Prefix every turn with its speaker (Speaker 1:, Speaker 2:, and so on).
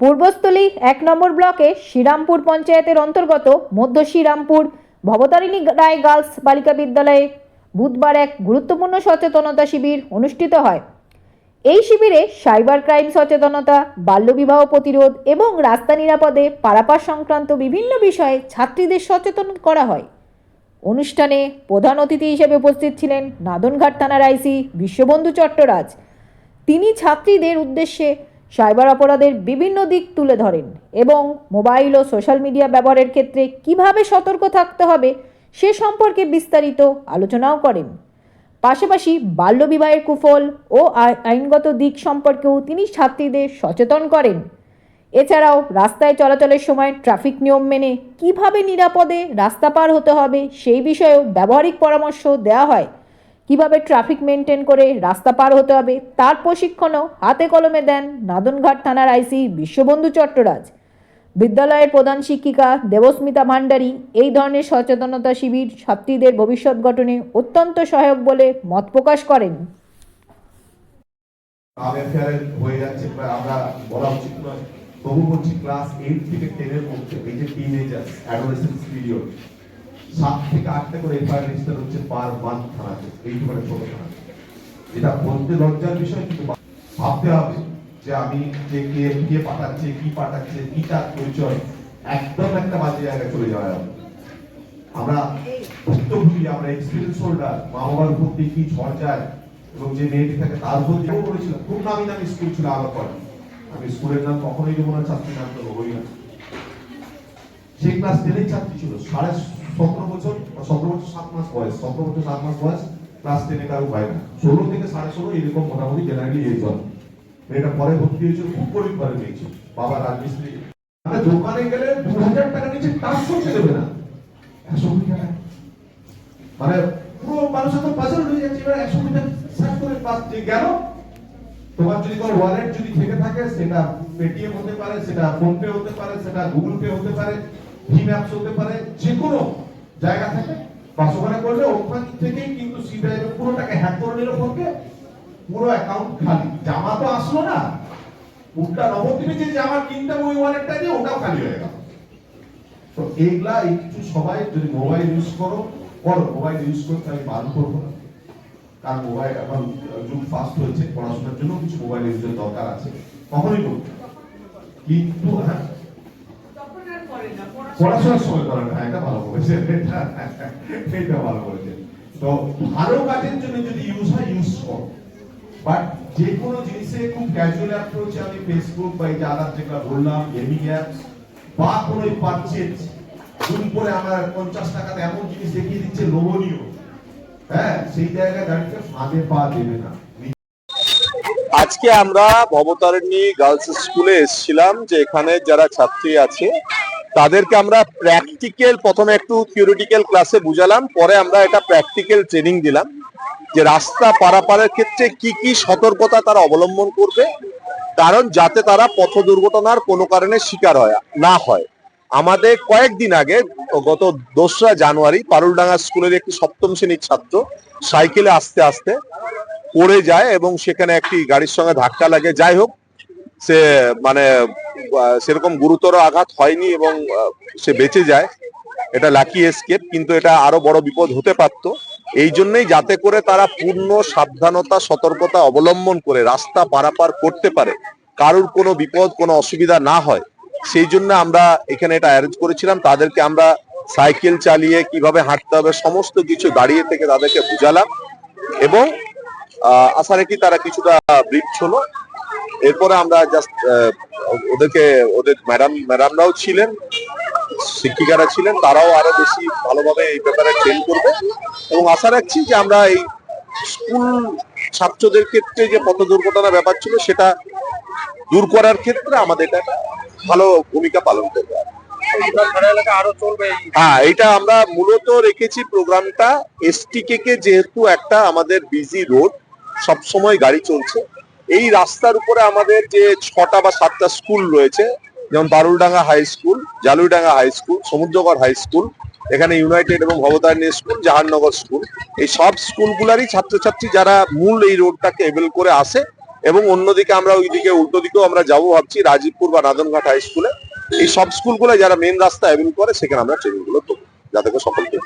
Speaker 1: পূর্বস্থলী এক নম্বর ব্লকে শ্রীরামপুর পঞ্চায়েতের অন্তর্গত মধ্য শ্রীরামপুর ভবতারিণী রায় গার্লস বালিকা বিদ্যালয়ে বুধবার এক গুরুত্বপূর্ণ সচেতনতা শিবির অনুষ্ঠিত হয়। এই শিবিরে সাইবার ক্রাইম সচেতনতা, বাল্যবিবাহ প্রতিরোধ এবং রাস্তা নিরাপদে পারাপার সংক্রান্ত বিভিন্ন বিষয়ে ছাত্রীদের সচেতন করা হয়। অনুষ্ঠানে প্রধান অতিথি হিসেবে উপস্থিত ছিলেন নাদনঘাট থানার আইসি বিশ্ববন্ধু চট্টরাজ। তিনি ছাত্রীদের উদ্দেশ্যে সাইবার অপরাধের বিভিন্ন দিক তুলে ধরেন এবং মোবাইল ও সোশ্যাল মিডিয়া ব্যবহারের ক্ষেত্রে কীভাবে সতর্ক থাকতে হবে সে সম্পর্কে বিস্তারিত আলোচনাও করেন। পাশাপাশি বাল্যবিবাহের কুফল ও আই- আইনগত দিক সম্পর্কেও তিনি ছাত্রীদের সচেতন করেন। এছাড়াও রাস্তায় চলাচলের সময় ট্রাফিক নিয়ম মেনে কীভাবে নিরাপদে রাস্তা পার হতে হবে সেই বিষয়েও ব্যবহারিক পরামর্শ দেওয়া হয়। কীভাবে ট্রাফিক মেনটেন করে রাস্তা পার হতে হবে, তার প্রশিক্ষণও হাতে কলমে দেন নাদনঘাট থানার আইসি বিশ্ববন্ধু চট্টরাজ। বিদ্যালয়ের প্রধান শিক্ষিকা দেবস্মিতা ভান্ডারী এই ধরনের সচেতনতা শিবির ছাত্রীদের ভবিষ্যৎ গঠনে অত্যন্ত সহায়ক বলে মত প্রকাশ করেন।
Speaker 2: হয়ে যাচ্ছে আমরা বলা উচিত নয় তবু বলছি ক্লাস এইট থেকে টেনের মধ্যে, এই যে টিনেজার অ্যাডোলেসেন্স পিরিয়ড সাত থেকে আটটা করে এফআইআর রেজিস্টার হচ্ছে পার মান্থ থানাতে এইটুখানে ছোট থানাতে এটা বলতে লজ্জার বিষয়, কিন্তু ভাবতে হবে যে আমি যে কে কে পাঠাচ্ছে, কি পাঠাচ্ছে, কি তার পরিচয়, একদম একটা বাজে জায়গায় চলে যাওয়া আমরা ভুক্তভোগী, আমরা এক্সপিরিয়েন্স হোল্ডার মা বাবার উপর দিয়ে কি ঝড় যায় এবং যে মেয়েটি থাকে তার উপর দিয়েও করেছিলাম খুব নামি নামি স্কুল ছিল আবার পরে আমি স্কুলের নাম কখনোই দেবো না, ছাত্রীর নাম তো হবই না। সে ক্লাস টেনের ছাত্রী ছিল, সাড়ে সতেরো বছর সতেরো বছর সাত মাস বয়স, সতেরো বছর সাত মাস বয়স ক্লাস টেনে কারও হয় না। ষোলো থেকে সাড়ে ষোলো এরকম মোটামুটি জেনারেলি এই জল মেয়েটা পরে ভর্তি হয়েছিল খুব গরিব ঘরে পেয়েছে। বাবা রাজমিস্ত্রি। মানে দোকানে গেলে দু হাজার টাকা করতে দেবে না। একশো টাকা। মানে পুরো মানুষ এখন হয়ে যাচ্ছে, এবার একশো টাকা সার্চ করে পাস গেল। তোমার যদি কোনো ওয়ালেট যদি থেকে থাকে, সেটা পেটিএম হতে পারে, সেটা ফোন পে হতে পারে, সেটা গুগল পে হতে পারে। পারে যে কোনো জায়গা থেকে। বাস ওখানে করলে ওখান থেকেই কিন্তু সি ড্রাইভে পুরো টাকা হ্যাক করে নিল ফোনকে পুরো অ্যাকাউন্ট খালি। জামা তো আসলো না। নবদ্বীপে যে জামা কিনতাম ওই ওয়ালেটটা দিয়ে ওটাও খালি হয়ে গেল। তো এইগুলা সবাই যদি মোবাইল ইউজ করো করো। মোবাইল ইউজ করতে আমি বারণ করব না। কারণ মোবাইল এখন যুগ ফাস্ট হয়েছে, পড়াশোনার জন্য কিছু মোবাইল ইউজের দরকার আছে। কখনোই করতে হবে। কিন্তু হ্যাঁ পড়াশোনার সময় করেন হ্যাঁ এটা ভালো এটা ভালো তো ভালো কাজের জন্য যদি ইউজ হয় ইউজ করো। বাট যে কোনো জিনিসে খুব ক্যাজুয়াল আমি ফেসবুক বা এই যে আদার যেগুলো বললাম গেমিং অ্যাপস বা কোনো পারচেজ দুম করে পঞ্চাশ টাকাতে এমন জিনিস দেখিয়ে দিচ্ছে, লোভনীয়। হ্যাঁ সেই জায়গায় দাঁড়িয়ে পা দেবে না।
Speaker 3: আজকে আমরা ভবতারিণী গার্লস স্কুলে এসেছিলাম, যে এখানে যারা ছাত্রী আছে তাদেরকে আমরা প্র্যাকটিক্যাল প্রথমে একটু থিওরিটিক্যাল ক্লাসে বুঝালাম, পরে আমরা এটা প্র্যাকটিক্যাল ট্রেনিং দিলাম, যে রাস্তা পারাপারের ক্ষেত্রে কি কি সতর্কতা তারা অবলম্বন করবে, কারণ যাতে তারা পথ দুর্ঘটনার কোনো কারণে শিকার হয়, না হয়। আমাদের কয়েকদিন আগে, গত দোসরা জানুয়ারি, পারুলডাঙ্গা স্কুলের একটি সপ্তম শ্রেণির ছাত্র সাইকেলে আসতে আসতে পড়ে যায় এবং সেখানে একটি গাড়ির সঙ্গে ধাক্কা লাগে। যাই হোক সে মানে সেরকম গুরুতর আঘাত হয়নি এবং সে বেঁচে যায়। এটা লাকি এসকেপ কিন্তু এটা আরও বড় বিপদ হতে পারত। এই জন্যই যাতে করে তারা পূর্ণ সাবধানতা সতর্কতা অবলম্বন করে রাস্তা পারাপার করতে পারে। কারুর কোনো বিপদ কোনো অসুবিধা না হয়। সেই জন্য আমরা এখানে এটা অ্যারেঞ্জ করেছিলাম। তাদেরকে আমরা সাইকেল চালিয়ে কীভাবে হাঁটতে হবে সমস্ত কিছু দাঁড়িয়ে থেকে তাদেরকে বুঝালাম। এবং আহ, আশা রাখি তারা কিছুটা হলো। এরপরে আমরা জাস্ট ওদেরকে, ওদের ম্যাডাম ম্যাডামরাও ছিলেন, শিক্ষিকারা ছিলেন, তারাও আরও বেশি ভালোভাবে এই ব্যাপারে ট্রেন করবে। এবং আশা রাখছি যে আমরা এই স্কুল ছাত্রদের ক্ষেত্রে যে পথ দুর্ঘটনার ব্যাপার ছিল, সেটা দূর করার ক্ষেত্রে আমাদের এটা ভালো ভূমিকা পালন করবে। হ্যাঁ এটা আমরা মূলত রেখেছি প্রোগ্রামটা। এসটিকে কে যেহেতু একটা আমাদের বিজি রোড সব সময় গাড়ি চলছে। এই রাস্তার উপরে আমাদের যে ছটা বা সাতটা স্কুল রয়েছে, যেমন Baruldanga high school, Jaluidanga high school, Samudragarh high school, এখানে ইউনাইটেড এবং ভবতারিণী স্কুল, জাহাননগর স্কুল। এই সব স্কুলগুলারই ছাত্রছাত্রী যারা মূল এই রোডটাকে এবেল করে আসে এবং অন্যদিকে আমরা ওইদিকে, উল্টো দিকেও আমরা যাব ভাবছি, রাজীবপুর বা নাদনঘাট হাই স্কুলে। এই সব স্কুলগুলো যারা মেন রাস্তা অ্যাভেল করে, সেখানে আমরা ট্রেনিংগুলো দেবো, যাতে করে সকলকে